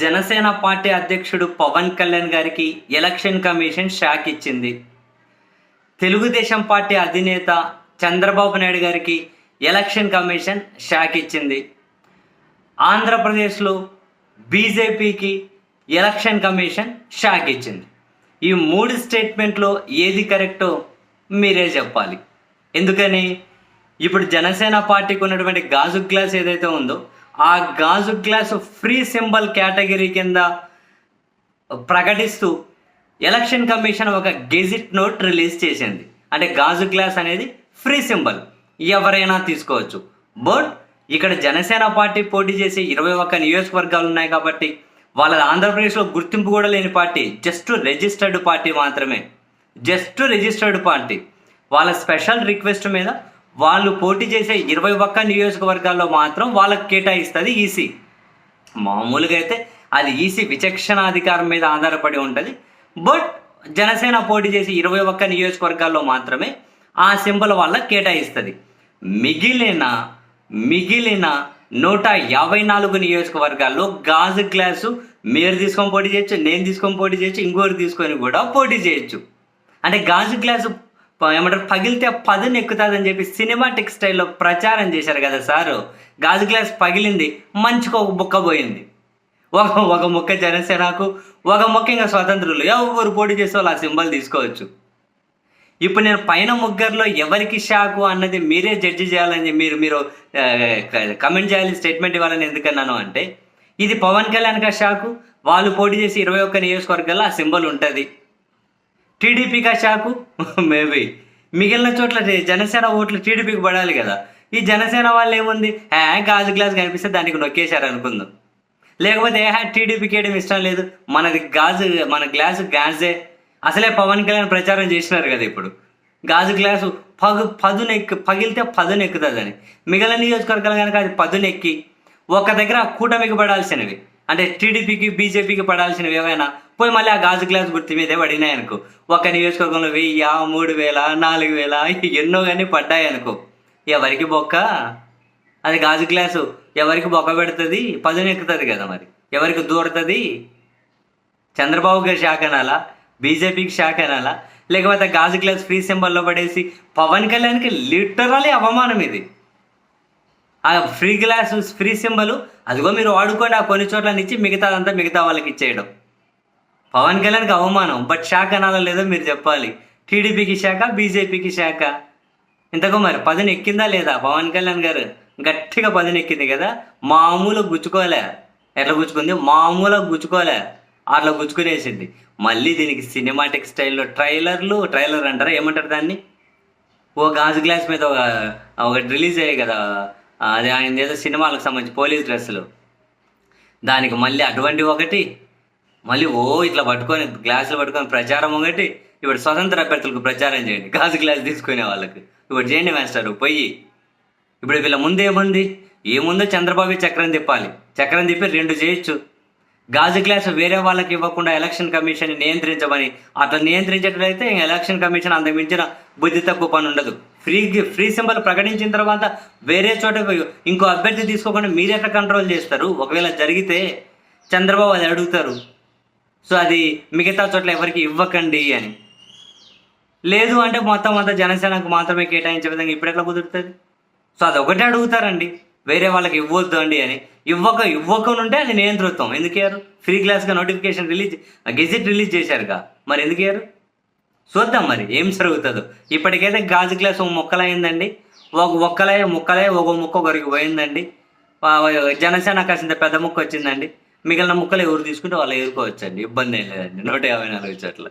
Janasena party అధ్యక్షుడు పవన్ కళ్యాణ్ గారికి election commission shock ఇచ్చింది. తెలుగుదేశం పార్టీ అధినేత చంద్రబాబు నాయుడు గారికి ఎలక్షన్ కమిషన్ షాక్ ఇచ్చింది. ఆంధ్రప్రదేశ్లో బీజేపీకి ఎలక్షన్ కమిషన్ షాక్ ఇచ్చింది. ఈ మూడు స్టేట్మెంట్లో ఏది కరెక్టో మీరే చెప్పాలి. ఎందుకని? ఇప్పుడు జనసేన పార్టీకి ఉన్నటువంటి గాజు గ్లాస్ ఏదైతే ఉందో ఆ గాజు గ్లాస్ ఫ్రీ సింబల్ కేటగిరీ కింద ప్రకటిస్తూ ఎలక్షన్ కమిషన్ ఒక గెజిట్ నోట్ రిలీజ్ చేసింది. అంటే గాజు గ్లాస్ అనేది ఫ్రీ సింబల్. ఎవరైనా తీసుకోవచ్చు. బట్ ఇక్కడ జనసేన పార్టీ పోటీ చేసే ఇరవై ఒక్క నియోజకవర్గాలు ఉన్నాయి కాబట్టి వాళ్ళ ఆంధ్రప్రదేశ్లో గుర్తింపు కూడా లేని పార్టీ జస్ట్ రిజిస్టర్డ్ పార్టీ మాత్రమే. Just registered party. వాళ్ళ స్పెషల్ రిక్వెస్ట్ మీద వాళ్ళు పోటీ చేసే ఇరవై ఒక్క నియోజకవర్గాల్లో మాత్రం వాళ్ళకి కేటాయిస్తుంది ఈసీ. మామూలుగా అయితే అది ఈసీ విచక్షణాధికారం మీద ఆధారపడి ఉంటుంది. బట్ జనసేన పోటీ చేసి ఇరవై ఒక్క నియోజకవర్గాల్లో మాత్రమే ఆ సింబల్ వల్ల కేటాయిస్తుంది. మిగిలిన మిగిలిన నూట యాభై నాలుగు నియోజకవర్గాల్లో గాజు గ్లాసు మీరు తీసుకొని పోటీ చేయొచ్చు నేను తీసుకొని పోటీ చేయొచ్చు ఇంకోరు తీసుకొని కూడా పోటీ చేయొచ్చు. అంటే గాజు గ్లాసు ఏమంటారు? పగిలితే పదును ఎక్కుతుందని చెప్పి సినిమాటిక్ స్టైల్లో ప్రచారం చేశారు కదా సారు. గాజు గ్లాస్ పగిలింది మంచిగా ఒక బుక్క పోయింది. ఒక ఒక ముక్క జనసేనకు ఒక ముక్క ఇంకా స్వతంత్రులు. ఎవరు పోటీ చేసే వాళ్ళు ఆ సింబల్ తీసుకోవచ్చు. ఇప్పుడు నేను పైన ముగ్గురులో ఎవరికి షాకు అన్నది మీరే జడ్జి చేయాలని మీరు మీరు కమెంట్ చేయాలి స్టేట్మెంట్ ఇవ్వాలని ఎందుకన్నాను అంటే ఇది పవన్ కళ్యాణ్కి షాకు? వాళ్ళు పోటీ చేసి ఇరవై ఒక్క నియోజకవర్గాల్లో ఆ సింబల్ ఉంటుంది. టీడీపీకి షాకు? మేబీ. మిగిలిన చోట్ల జనసేన ఓట్లు టీడీపీకి పడాలి కదా. ఈ జనసేన వాళ్ళు ఏముంది? హ్యా గాజు గ్లాస్ కనిపిస్తే దానికి నొక్కేశారు అనుకుందాం. లేకపోతే ఏ టీడీపీకి వేయడం ఇష్టం లేదు? మనది గాజు మన గ్లాసు గాజే. అసలే పవన్ కళ్యాణ్ ప్రచారం చేసినారు కదా ఇప్పుడు. గాజు గ్లాసు పగు పదునెక్కి పగిలితే పదునెక్కుతుందని. మిగిలిన నియోజకవర్గాలు కనుక అది పదునెక్కి ఒక దగ్గర కూటమికి పడాల్సినవి. అంటే టీడీపీకి బీజేపీకి పడాల్సినవి ఏమైనా? పోయి మళ్ళీ ఆ గాజు గ్లాస్ గుర్తు మీదే పడినాయి అనుకో. ఒక నియోజకవర్గంలో వెయ్యి మూడు వేల నాలుగు వేల ఎన్నో కానీ పడ్డాయి అనుకో. ఎవరికి బొక్క? అది గాజు గ్లాసు. ఎవరికి బొక్క పెడుతుంది? పదునెక్కుతుంది కదా మరి. ఎవరికి దూరుతుంది? చంద్రబాబు గారి శాఖ అనాలా? బీజేపీకి శాఖ అనాలా? లేకపోతే గాజు గ్లాస్ ఫ్రీ సింబల్లో పడేసి పవన్ కళ్యాణ్కి లిటరలీ అవమానం ఇది. ఆ ఫ్రీ గ్లాస్ ఫ్రీ సింబల్ అదిగో మీరు వాడుకోండి ఆ కొన్ని చోట్ల నుంచి మిగతాదంతా మిగతా వాళ్ళకి ఇచ్చేయడం. పవన్ కళ్యాణ్కి అవమానం బట్ శాఖ అనాలో లేదో మీరు చెప్పాలి. టీడీపీకి శాఖ బీజేపీకి శాఖ? ఇంతకు మరి పదిని ఎక్కిందా లేదా పవన్ కళ్యాణ్ గారు? గట్టిగా పదిని ఎక్కింది కదా? మామూలు గుచ్చుకోలే. ఎట్లా గుచ్చుకుంది? మామూలుగా గుచ్చుకోలే. అట్లా గుచ్చుకునేసింది. మళ్ళీ దీనికి సినిమాటిక్ స్టైల్లో ట్రైలర్లు ట్రైలర్ అంటారా? ఏమంటారు దాన్ని? ఓ గాజు గ్లాస్ మీద ఒక ఒకటి రిలీజ్ అయ్యాయి కదా. అది ఆయన ఏదో సినిమాలకు సంబంధించి పోలీస్ డ్రెస్సులు. దానికి మళ్ళీ అటువంటి ఒకటి మళ్ళీ ఓ ఇట్లా పట్టుకొని గ్లాసులు పట్టుకొని ప్రచారం ఒకటి ఇప్పుడు స్వతంత్ర అభ్యర్థులకు ప్రచారం చేయండి. గాజు గ్లాస్ తీసుకునే వాళ్ళకి. ఇప్పుడు చేయండి మాస్టర్ పోయి. ఇప్పుడు వీళ్ళ ముందు ఏముంది? ఏముందో చంద్రబాబు చక్రం తిప్పాలి. చక్రం తిప్పి రెండు చేయొచ్చు. గాజు గ్లాస్ వేరే వాళ్ళకి ఇవ్వకుండా ఎలక్షన్ కమిషన్ నియంత్రించమని అట్లా నియంత్రించేటట్లయితే ఎలక్షన్ కమిషన్ అంతకు మించిన బుద్ధి తక్కువ పని ఉండదు. ఫ్రీ ఫ్రీ సింబల్ ప్రకటించిన తర్వాత వేరే చోట ఇంకో అభ్యర్థి తీసుకోకుండా మీరెట్లా కంట్రోల్ చేస్తారు? ఒకవేళ జరిగితే చంద్రబాబు అది అడుగుతారు. సో అది మిగతా చోట్ల ఎవరికి ఇవ్వకండి అని. లేదు అంటే మొత్తం అంతా జనసేనకు మాత్రమే కేటాయించే విధంగా ఇప్పుడెట్లా కుదురుతుంది? సో అది ఒకటే అడుగుతారండి. వేరే వాళ్ళకి ఇవ్వద్దు అండి అని. ఇవ్వక ఇవ్వకనుంటే అది నియంతృత్వం. ఎందుకు ఫ్రీ క్లాస్గా నోటిఫికేషన్ రిలీజ్ గెజిట్ రిలీజ్ చేశారుగా. మరి ఎందుకు చూద్దాం మరి ఏం జరుగుతుందో. ఇప్పటికైతే గాజు గ్లాస్ ఒక మొక్కలైందండి ఒక ఒక్కలే ముక్కలే ఒక ముక్క ఒకరికి పోయిందండి. జనసేన కాసింత పెద్ద ముక్క వచ్చిందండి. మిగిలిన ముక్కలు ఎవరు తీసుకుంటే వాళ్ళు ఎదుర్కోవచ్చండి ఇబ్బంది ఏం లేదండి. నూట యాభై నాలుగు చోట్ల.